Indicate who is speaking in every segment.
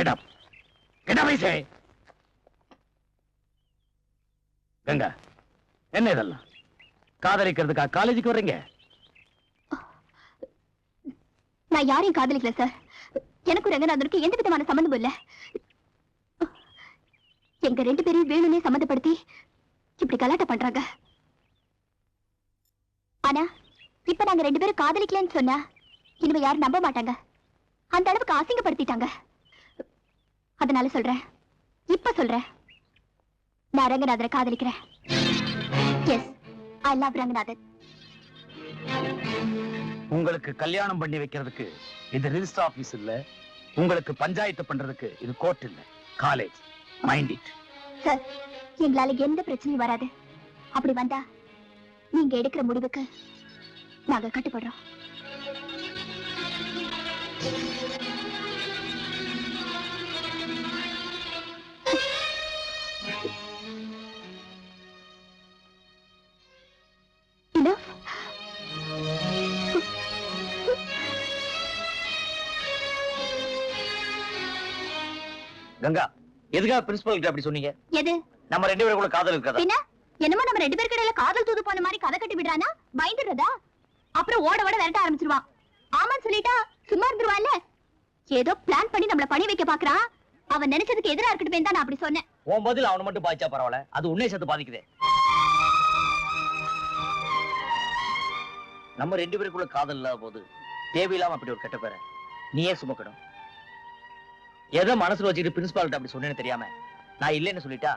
Speaker 1: Get up. Get up, I say. Ganga என்ன இதல்லாம்? காதலிக்கிறதுக்கா காலேஜிக்கு வர்றீங்க
Speaker 2: நான் யாரையும் காதலிக்கல சார் எனக்கு ரங்கநாதனுக்கு எந்த விதமான சம்மந்தமும் இல்ல எங்க ரெண்டு பேரையும் வேணும்னே சம்மந்தப்படுத்தி இப்படி கலாட்ட பண்றாங்க ஆனா இப்ப நாங்க ரெண்டு பேரும் காதலிக்கலன்னு சொன்னா இனிமே யாரும் நம்ப மாட்டாங்க அந்த அளவுக்கு அசிங்கப்படுத்திட்டாங்க அதனால சொல்றேன். இப்ப சொல்றேன். நான் ரங்கநாதனை காதலிக்கிறேன். Yes I love Ranganathan.
Speaker 1: உங்களுக்கு கல்யாணம் பண்ணி வைக்கிறதுக்கு இது ரிஜிஸ்டர் ஆபீஸ் இல்ல. உங்களுக்கு பஞ்சாயத்து பண்றதுக்கு இது கோர்ட் இல்ல. காலேஜ் மைண்ட் இட்
Speaker 2: சார் எங்களால எந்த பிரச்சனையும் வராது. அப்படி வந்தா நீங்க எடுக்கிற முடிவுக்கு நாங்க கட்டுப்படுறோம்.
Speaker 1: கங்கா எதுக்காக பிரின்சிபல் கிட்ட அப்படி சொன்னீங்க?
Speaker 2: எது?
Speaker 1: நம்ம ரெண்டு பேரும் கூட காதல் இருக்காதா
Speaker 2: பின்ன? என்னமோ நம்ம ரெண்டு பேருக்கு இடையில காதல் தூது போன மாதிரி கதை கட்டி விடுறானா? பயந்துடுறதா? அப்புறம் ஓட ஓட விரட்ட ஆரம்பிச்சிருவான். ஆமான்னு சொல்லிட்டா சும்மா இருந்துருவான்ல? ஏதோ பிளான் பண்ணி நம்மள பணி வைக்க பாக்குறான். அவன் நினைச்சதுக்கு எதிரா இருக்கட்டும் தான் நான் அப்படி சொன்னேன்.
Speaker 1: உன் பதில் அவனை மட்டும் பாதிச்சா பரவாயில்ல. அது உன்னை சேர்த்து பாதிக்குதே. நம்ம ரெண்டு பேருக்குள்ள காதல் இல்லாத போது தேவையில்லாம அப்படி ஒரு கெட்ட பேரை நீயே சுமக்கணும். எதை மனசுல வச்சுட்டு பிரின்சிபால்கிட்ட அப்படி சொன்னேன்னு தெரியாம நான் இல்லைன்னு சொல்லிட்டா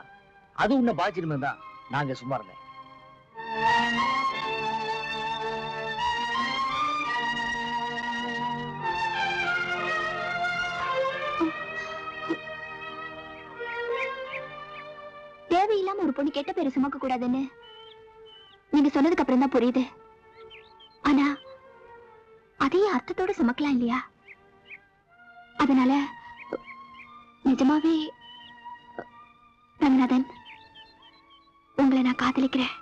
Speaker 1: அது உன்னை பாதிச்சிருமே தான் நாங்க சும்மா இருந்தேன்.
Speaker 2: தேவையில்லாம ஒரு பொண்ணு கெட்ட பேரு சுமக்க கூடாதுன்னு நீங்க சொன்னதுக்கு அப்புறம் தான் புரியுது. ஆனா அதே அர்த்தத்தோட சுமக்கலாம் இல்லையா? அதனால நிஜமாவே ரங்கநாதன் உங்களை நான் காதலிக்கிறேன்.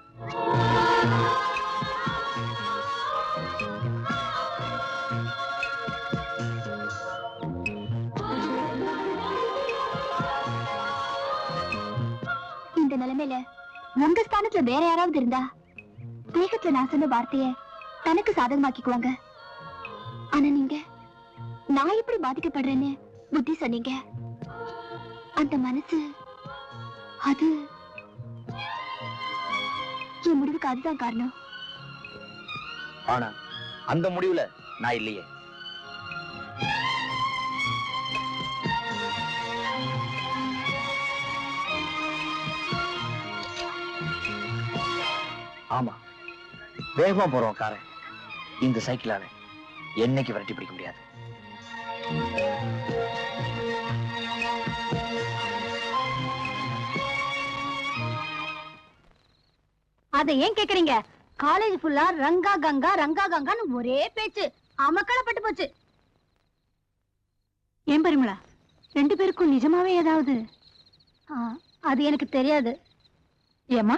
Speaker 2: இந்த நிலைமையில உங்க ஸ்தானத்துல வேற யாராவது இருந்தா தேகத்துல நான் சொன்ன வார்த்தைய தனக்கு சாதகமாக்கிக்குவாங்க. ஆனா நீங்க நான் எப்படி பாதிக்கப்படுறேன்னு புத்தி சொன்னீங்க? அந்த மனசு அது என் முடிவுக்கு அதுதான் காரணம்.
Speaker 1: ஆனா அந்த முடிவுல நான் இல்லையே. ஆமா வேகமா போறோம் காரன் இந்த சைக்கிளால என்னைக்கு விரட்டி பிடிக்க முடியாது?
Speaker 2: அதை ஏன் கேக்குறீங்க? காலேஜ் ஃபுல்லா ரங்கா கங்கா ரங்கா கங்கான்னு ஒரே பேச்சு. அமக்களப்பட்டு போச்சு. ஏன் பரிமளா? ரெண்டு பேருக்கும் நிஜமாவே ஏதாவது? அது எனக்கு தெரியாது.
Speaker 3: ஏமா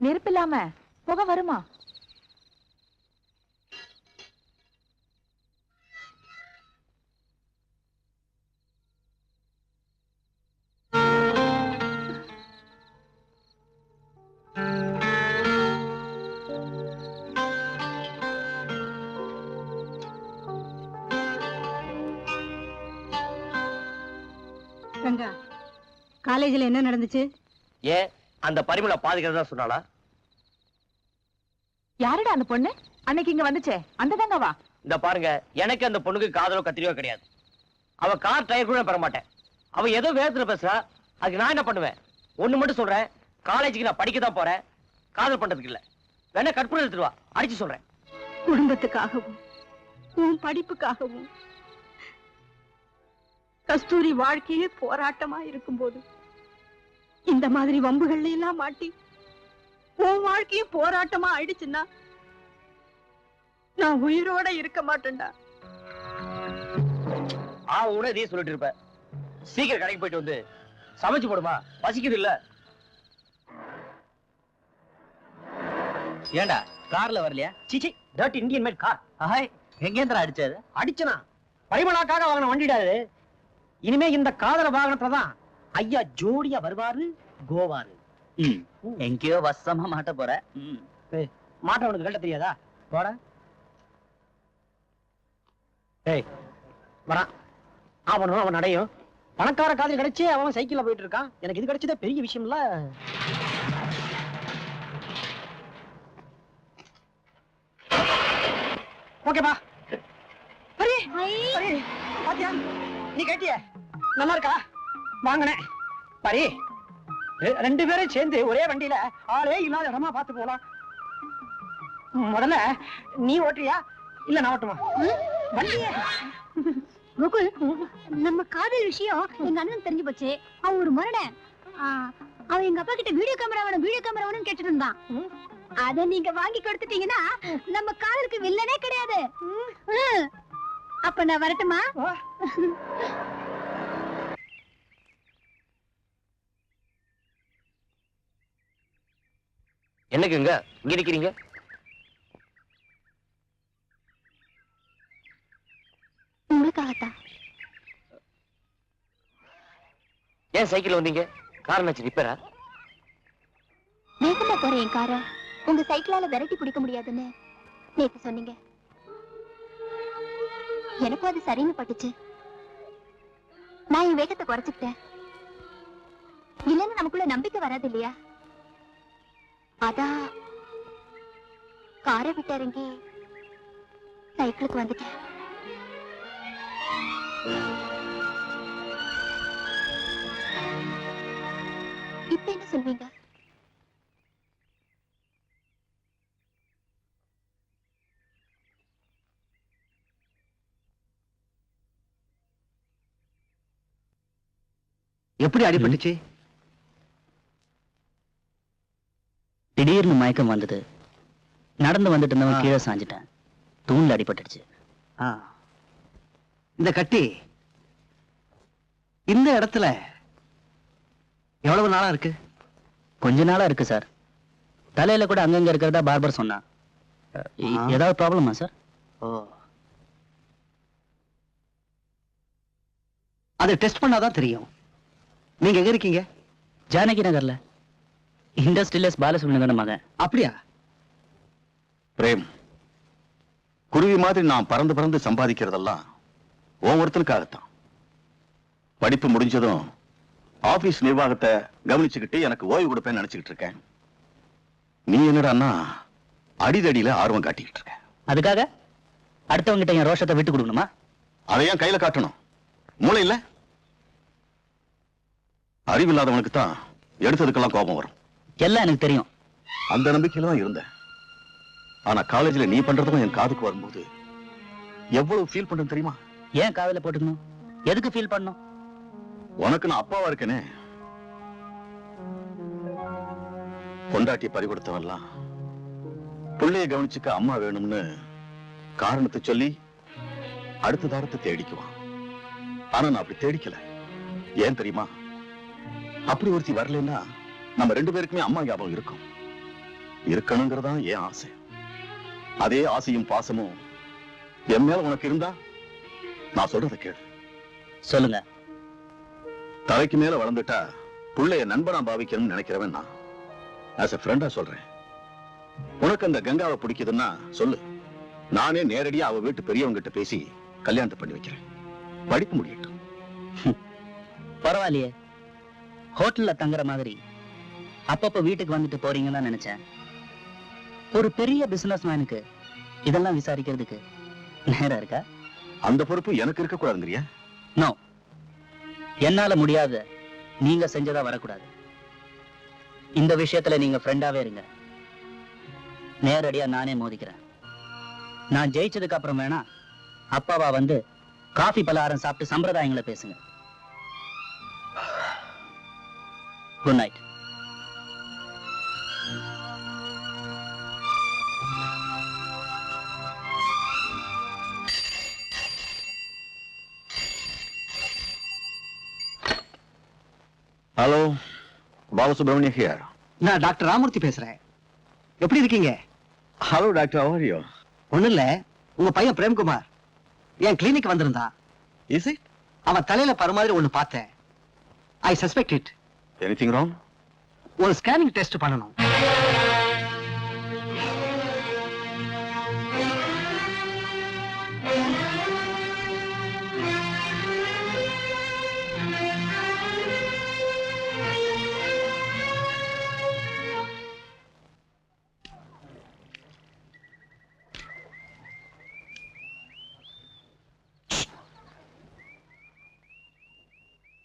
Speaker 3: நெருப்பு இல்லாம புகை வருமா?
Speaker 4: கங்கா காலேஜ்ல என்ன நடந்துச்சு?
Speaker 1: ஏன் அந்த பரிமளை பாதிக்கிறதா சொன்னாளா?
Speaker 3: யாருடா அந்த பொண்ணு? அன்னைக்கு இங்க வந்துச்சே. அந்த கங்கவா?
Speaker 1: இந்த பாருங்க எனக்கு அந்த பொண்ணுக்கு காதலோ கத்திரியோ கிடையாது. அவ கார் டயர் கூட பெற மாட்டேன். அவ ஏதோ வேகத்துல பேசுறா அதுக்கு நான் என்ன பண்ணுவேன்? ஒண்ணு மட்டும் சொல்றேன் காலேஜுக்கு நான் படிக்க தான் போறேன் காதல் பண்றதுக்கு இல்ல. வேணா கற்பனை எடுத்துட்டு வா அடிச்சு சொல்றேன்.
Speaker 4: குடும்பத்துக்காகவும் உன் படிப்புக்காகவும் கஸ்தூரி வாழ்க்கையே போராட்டமா இருக்கும்போது இந்த மாதிரி வம்புகள்ல எல்லாம் மாட்டி உன் வாழ்க்கையும் போராட்டமா ஆயிடுச்சுன்னா நான் உயிரோட இருக்க மாட்டேன்டா.
Speaker 1: ஆ உன இதே சொல்லிட்டு இருப்ப. சீக்கிரம் கடைக்கு போயிட்டு வந்து சமைச்சு போடுமா? பசிக்குது இல்ல? ஏண்டா கார்ல வரலையா? சிச்சி dirt Indian made car hi எங்கேந்திரா அடிச்சது? அடிச்சனா? பரிமளாக்காக வாங்கின வண்டிடாது
Speaker 5: இனிமே இந்த காதல வாகனத்துல தான் ஐயா ஜோடியா வருவாரு கோவாரு.
Speaker 6: எங்கேயோ வசமா மாட்ட போற.
Speaker 5: மாட்டவனுக்கு கட்ட தெரியாதா? போட. ஏய் வரான் அவனும் அவன் அடையும் பணக்கார காதல் கிடைச்சு அவன் சைக்கிள்ல போயிட்டு இருக்கான். எனக்கு இது கிடைச்சதே பெரிய விஷயம் இல்ல ஓகேப்பா. பாத்தியா? நீ கேட்டிய? நல்லா இருக்கா? வாங்கினேன். பாரி ரெண்டு பேரும் சேர்ந்து ஒரே வண்டியில ஆளே இல்லாத இடமா பார்த்து போலாம். முதல்ல நீ ஓட்டுறியா? இல்ல நான் ஓட்டுமா வண்டியே.
Speaker 7: கோகுல் நம்ம காதல் விஷயம் எங்க அண்ணன் தெரிஞ்சு போச்சு. அவன் ஒரு மரண. அவன் எங்க அப்பா கிட்ட வீடியோ கேமரா வேணும் வீடியோ கேமரா வேணும்னு கேட்டுட்டு இருந்தான். அத நீங்க வாங்கி கொடுத்துட்டீங்கன்னா நம்ம காதலுக்கு வில்லனே கிடையாது. அப்ப நான் வரட்டுமா.
Speaker 1: என்னக்குங்க இங்க? நிக்கிறீங்க?
Speaker 7: உங்களுக்காகத்தான்.
Speaker 1: ஏன் சைக்கிள் வந்தீங்க? கார் நச்சு ரிப்பேரா?
Speaker 7: வேகமா போற என் கார. உங்க சைக்கிளால விரட்டி பிடிக்க முடியாதுன்னு நேத்து சொன்னீங்க. எனக்கும் அது சரின்னு பட்டுச்சு. நான் என் வேகத்தை குறைச்சுக்கிட்டேன். இல்லைன்னு நமக்குள்ள நம்பிக்கை வராது இல்லையா? அதான் காரை விட்டு இறங்கி சைக்கிளுக்கு வந்துட்டேன். இப்ப என்ன சொல்வீங்க?
Speaker 6: எப்படி அடிபட்டுச்சு? திடீர்னு மயக்கம் வந்தது. நடந்து வந்துட்டு இருந்தவன் கீழே சாஞ்சிட்டேன். தூண்ல அடிபட்டுடுச்சு.
Speaker 8: இந்த கட்டி இந்த இடத்துல எவ்வளவு நாளா இருக்கு?
Speaker 6: கொஞ்ச நாளா இருக்கு சார். தலையில கூட அங்கங்க இருக்கிறதா பார்பர் சொன்னான். ஏதாவது ப்ராப்ளமா சார்?
Speaker 8: அதை டெஸ்ட் பண்ணாதான் தெரியும். நீங்க எங்க இருக்கீங்க?
Speaker 6: ஜானகி நகர்ல. இண்டஸ்ட்ரியலிஸ்ட் பாலசுப்ரமணியன் மகன்.
Speaker 8: அப்படியா?
Speaker 9: பிரேம் குருவி மாதிரி நான் பறந்து பறந்து சம்பாதிக்கிறதெல்லாம் உன் ஒருத்தனுக்காகத்தான். படிப்பு முடிஞ்சதும் ஆபீஸ் நிர்வாகத்தை கவனிச்சுக்கிட்டு எனக்கு ஓய்வு கொடுப்பேன்னு நினைச்சுக்கிட்டு இருக்கேன். நீ என்னடான்னா அடிதடியில ஆர்வம் காட்டிக்கிட்டு இருக்க.
Speaker 6: அதுக்காக? அடுத்தவங்க கிட்ட என் ரோஷத்தை விட்டு கொடுக்கணுமா?
Speaker 9: அதை ஏன் கையில காட்டணும். மூளை இல்ல? அறிவில்லாதவனுக்கு தான் எடுத்ததுக்கெல்லாம் கோபம் வரும்.
Speaker 6: எல்லாம் எனக்கு தெரியும்.
Speaker 9: அந்த நம்பிக்கையில தான் இருந்தேன். ஆனா காலேஜ்ல நீ பண்றதும் என் காதுக்கு வரும்போது எவ்வளவு ஃபீல் பண்றேன் தெரியுமா?
Speaker 6: ஏன் காதல போட்டுக்கணும்? எதுக்கு ஃபீல் பண்ணணும்?
Speaker 9: உனக்கு நான் அப்பாவா இருக்கேனே. பொண்டாட்டி பறி கொடுத்தவன்லாம் பிள்ளைய கவனிச்சுக்க அம்மா வேணும்னு காரணத்தை சொல்லி அடுத்த தாரத்தை தேடிக்குவான். ஆனா நான் அப்படி தேடிக்கல. ஏன் தெரியுமா? அப்படி ஒருத்தி வரலைன்னா நம்ம ரெண்டு பேருக்குமே அம்மா ஞாபகம் இருக்கும். இருக்கணுங்கிறதான் என் ஆசை. அதே ஆசையும் பாசமும் என் மேல உனக்கு இருந்தா நான் சொல்றதை கேளு.
Speaker 6: சொல்லுங்க.
Speaker 9: தலைக்கு மேல வளர்ந்துட்டா புள்ளைய நண்பனா பாவிக்கணும்னு நினைக்கிறவன் நான். ஆஸ் எ ஃப்ரெண்டா சொல்றேன். உனக்கு அந்த கங்காவை பிடிக்குதுன்னா சொல்லு. நானே நேரடியா அவ வீட்டு பெரியவங்க கிட்ட பேசி கல்யாணத்தை பண்ணி வைக்கிறேன். படிப்பு முடியட்டும்.
Speaker 6: பரவாயில்லையே. ஹோட்டல்ல தங்குற மாதிரி. அப்பப்ப வீட்டுக்கு வந்துட்டு போறீங்கன்னு தான் நினைச்சேன். ஒரு பெரிய பிசினஸ் மேனுக்கு இதெல்லாம் விசாரிக்கிறதுக்கு நேரம் இருக்கா?
Speaker 9: அந்த பொறுப்பு எனக்கு இருக்க கூடாதுங்கிறியா?
Speaker 6: நோ என்னால முடியாத நீங்க செஞ்சதா வரக்கூடாது. இந்த விஷயத்துல நீங்க ஃப்ரெண்டாவே இருங்க. நேரடியா நானே மோதிக்கிறேன். நான் ஜெயிச்சதுக்கு அப்புறம் வேணா அப்பாவா வந்து காஃபி பலகாரம் சாப்பிட்டு சம்பிரதாயங்களை பேசுங்க. Good night
Speaker 9: hello Balasubramania here
Speaker 8: நான் டாக்டர் ராமூர்த்தி பேசுறேன். எப்படி இருக்கீங்க?
Speaker 9: ஹலோ டாக்டர் அவரியோ
Speaker 8: ஒண்ணும் இல்ல உங்க பையன் பிரேம்குமார். என் கிளினிக் வந்திருந்தா
Speaker 9: இஸ் இட்
Speaker 5: அவ தலையில பரு மாதிரி ஒண்ணு பார்த்தேன். I suspect it
Speaker 9: anything wrong
Speaker 5: ஒரு ஸ்கேனிங் டெஸ்ட் பண்ணணும்.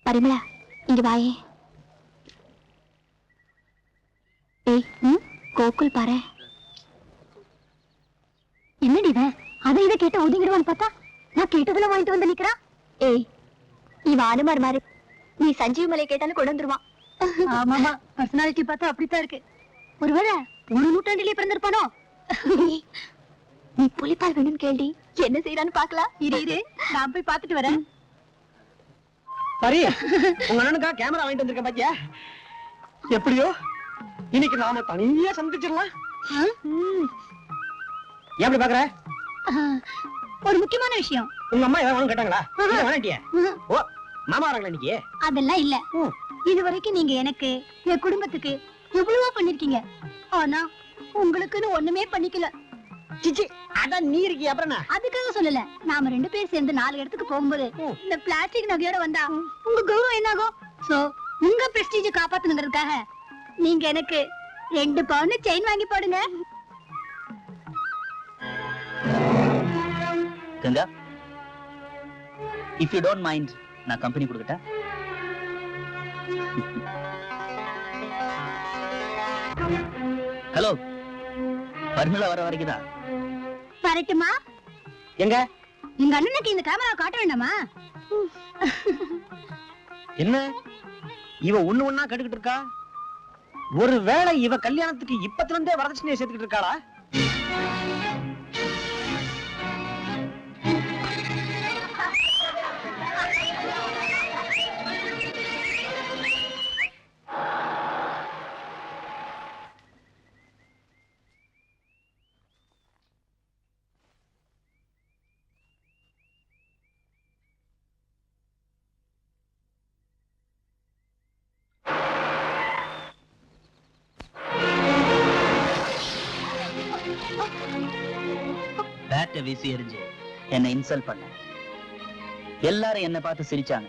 Speaker 2: பரிமளா இங்க வாயே ஏய் கோகுல் பாரு. என்னடி இவன்? அதை இதை கேட்ட ஒதுங்கிடுவான்னு பார்த்தா? நான் கேட்டதுல வாங்கிட்டு வந்து நிக்கிறா? ஏய் இவன் அனுமார் மாதிரி நீ சஞ்சீவ் மலை கேட்டாலும் கொண்டு வந்துருவான். ஆமாமா பர்சனாலிட்டி பார்த்தா அப்படித்தான் இருக்கு. ஒருவேளை ஒரு நூற்றாண்டிலே பிறந்திருப்பானோ? நீ புலிப்பால் வேணும்னு கேள்வி. என்ன செய்யறான்னு பாக்கலாம் இரு இரு. நான் போய் பாத்துட்டு வரேன்.
Speaker 5: சரி உங்க அண்ணனுக்கா கேமரா வாங்கிட்டு வந்திருக்கேன் பாத்தியா? எப்படியோ இன்னைக்கு நாம தனியா சந்திச்சிடலாம். ஏன் அப்படி பாக்குற
Speaker 2: ஒரு முக்கியமான விஷயம்.
Speaker 5: உங்க அம்மா ஏதாவது கேட்டாங்களா? வேணாட்டிய ஓ மாமா வராங்களா இன்னைக்கு?
Speaker 2: அதெல்லாம் இல்ல. இது வரைக்கும் நீங்க எனக்கு என் குடும்பத்துக்கு எவ்வளவோ பண்ணிருக்கீங்க. ஆனா உங்களுக்குன்னு ஒண்ணுமே பண்ணிக்கல.
Speaker 5: சிச்சி அதான் நீ இருக்கி அப்புறம்?
Speaker 2: அதுக்காக சொல்லல. நாம ரெண்டு பேரும் சேர்ந்து நாலு இடத்துக்கு போகும்போது. இந்த பிளாஸ்டிக் நகையோட வந்தா உங்க கௌரவம் என்னாகும்? சோ உங்க பிரஸ்டீஜ் காப்பாத்தணுங்கிறதுக்காக நீங்க எனக்கு ரெண்டு பவுன் செயின் வாங்கி போடுங்க.
Speaker 6: Ganga if you don't mind நான் கம்பெனி கொடுக்கட்டா? ஹலோ பர்மிளா வர வரைக்கும் தான்
Speaker 2: வரட்டுமா?
Speaker 5: எங்க?
Speaker 2: எங்க அண்ணனுக்கு இந்த கேமரா காட்ட வேண்டாமா?
Speaker 5: என்ன? இவ ஒண்ணு ஒண்ணா கட்டுக்கிட்டு இருக்கா? ஒருவேளை இவ கல்யாணத்துக்கு இப்பத்துல இருந்தே வரதட்சணையை சேர்த்துக்கிட்டு இருக்காளா?
Speaker 6: பேட்டை வீசி எறிஞ்சு என்னை இன்சல்ட் பண்ண. எல்லாரும் என்ன பார்த்து சிரிச்சாங்க.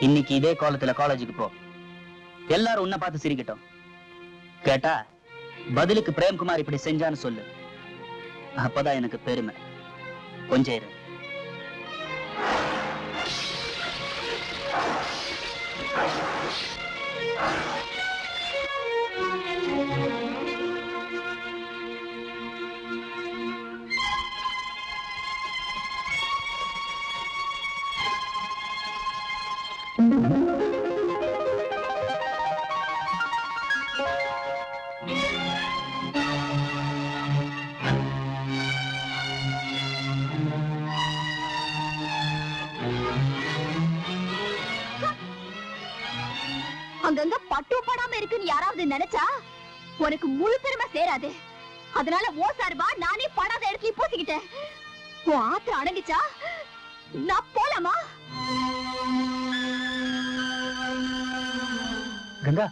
Speaker 6: இன்னைக்கு இதே காலத்துல காலேஜுக்கு போ. எல்லாரும் உன்னை பார்த்து சிரிக்கட்டும். கேட்டா பதிலுக்கு பிரேம்குமார் இப்படி செஞ்சான்னு சொல்லு. அப்பதான் எனக்கு பெருமை. கொஞ்சம் இரு.
Speaker 2: அங்கங்க பட்டு படாம இருக்குன்னு யாராவது நினைச்சா உனக்கு முழு பெருமை சேராது. அதனால ஓ சார்பா நானே படாத இடத்துல பூசிக்கிட்டேன். உன் ஆத்திரம் அடங்கிச்சா? நான் போலாமா?
Speaker 5: கங்கா.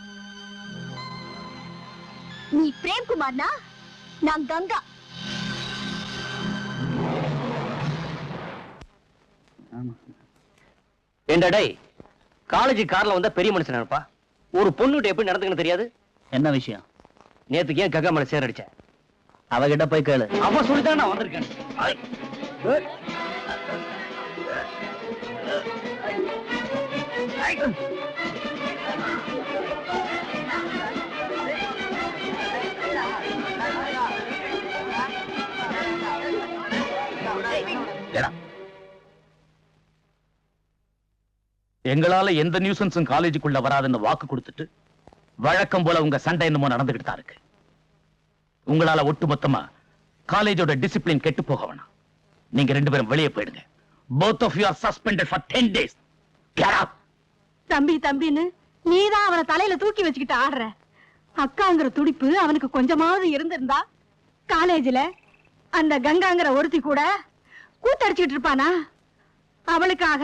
Speaker 2: நீ பிரேம்குமார்னா நான் கங்கா.
Speaker 1: ஏண்டா டேய் காலேஜ் கார்ல வந்தா பெரிய மனுஷன் இருப்பா? ஒரு பொண்ணுகிட்ட எப்படி நடந்துக்கணும் தெரியாது?
Speaker 6: என்ன விஷயம்?
Speaker 1: நேத்துக்கு ஏன் கங்கா மேல சேர் அடிச்ச?
Speaker 6: அவகிட்ட போய் கேளு.
Speaker 1: அவ சொல்லிதான் நான் வந்திருக்கேன். ஐ.
Speaker 10: எங்களால எந்த நியூசன்ஸும் காலேஜுக்குள்ள வராதுன்னு வாக்கு கொடுத்துட்டு வழக்கம் போல உங்க சண்டை என்னமோ நடந்துகிட்டு தான் இருக்கு. உங்களால ஒட்டுமொத்தமா காலேஜோட டிசிப்ளின் கெட்டு போக வேணாம். நீங்க ரெண்டு பேரும் வெளியே போயிடுங்க. Both of you are suspended for 10 days get
Speaker 4: தம்பி தம்பின்னு நீதான் அவன தலையில தூக்கி வச்சுக்கிட்டு ஆடுற. அக்காங்கிற துடிப்பு அவனுக்கு கொஞ்சமாவது இருந்திருந்தா காலேஜ்ல அந்த கங்காங்கிற ஒருத்தி கூட கூத்தடிச்சுக்கிட்டு இருப்பானா? அவளுக்காக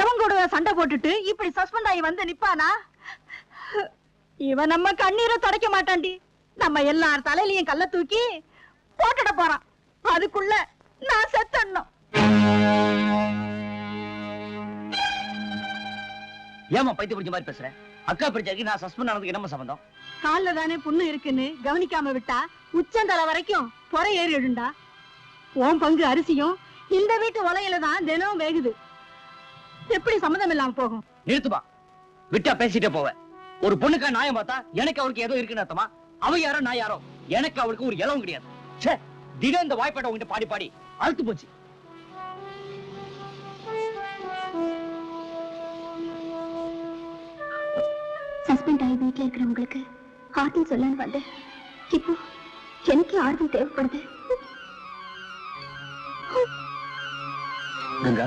Speaker 4: எவன் கூட சண்டை போட்டுட்டு இப்படி சஸ்பெண்ட் ஆகி வந்து நிப்பானா? இவன் நம்ம கண்ணீரை துடைக்க மாட்டான்டி. நம்ம எல்லார் தலையிலயும் கல்ல தூக்கி போட்டுட போறான். அதுக்குள்ள நான் செத்தணும்
Speaker 1: ஏமா பைத்தியம் பிடிச்ச மாதிரி பேசுற? அக்கா பிடிச்சாக்கி நான் சஸ்பெண்ட் ஆனதுக்கு என்ன சம்பந்தம்?
Speaker 4: கால்ல தானே புண்ணு இருக்குன்னு கவனிக்காம விட்டா உச்சந்தலை வரைக்கும் பொறை ஏறிடுண்டா உன் பங்கு அரிசியும் இந்த வீட்டு உலையில தான் தினம் வேகுது. எப்படி சம்மதம் இல்லாம போகும்
Speaker 1: நிறுத்துமா விட்டா பேசிட்டே போவேன் ஒரு பொண்ணுக்கா நியாயம் பார்த்தா எனக்கு அவளுக்கு ஏதோ இருக்குன்னு அர்த்தமா? அவ யாரோ நான் யாரோ? எனக்கு அவளுக்கு ஒரு இலவும் கிடையாது. ச்சே தினம் இந்த வாய்ப்பாட்டை உங்ககிட்ட பாடி பாடி அழுத்து போச்சு.
Speaker 2: சஸ்பெண்ட் ஆகி வீட்டுல இருக்கிறவங்களுக்கு ஆறுதல் சொல்லன்னு வந்தேன் இப்போ எனக்கு ஆறுதல் தேவைப்படுது.
Speaker 9: கங்கா.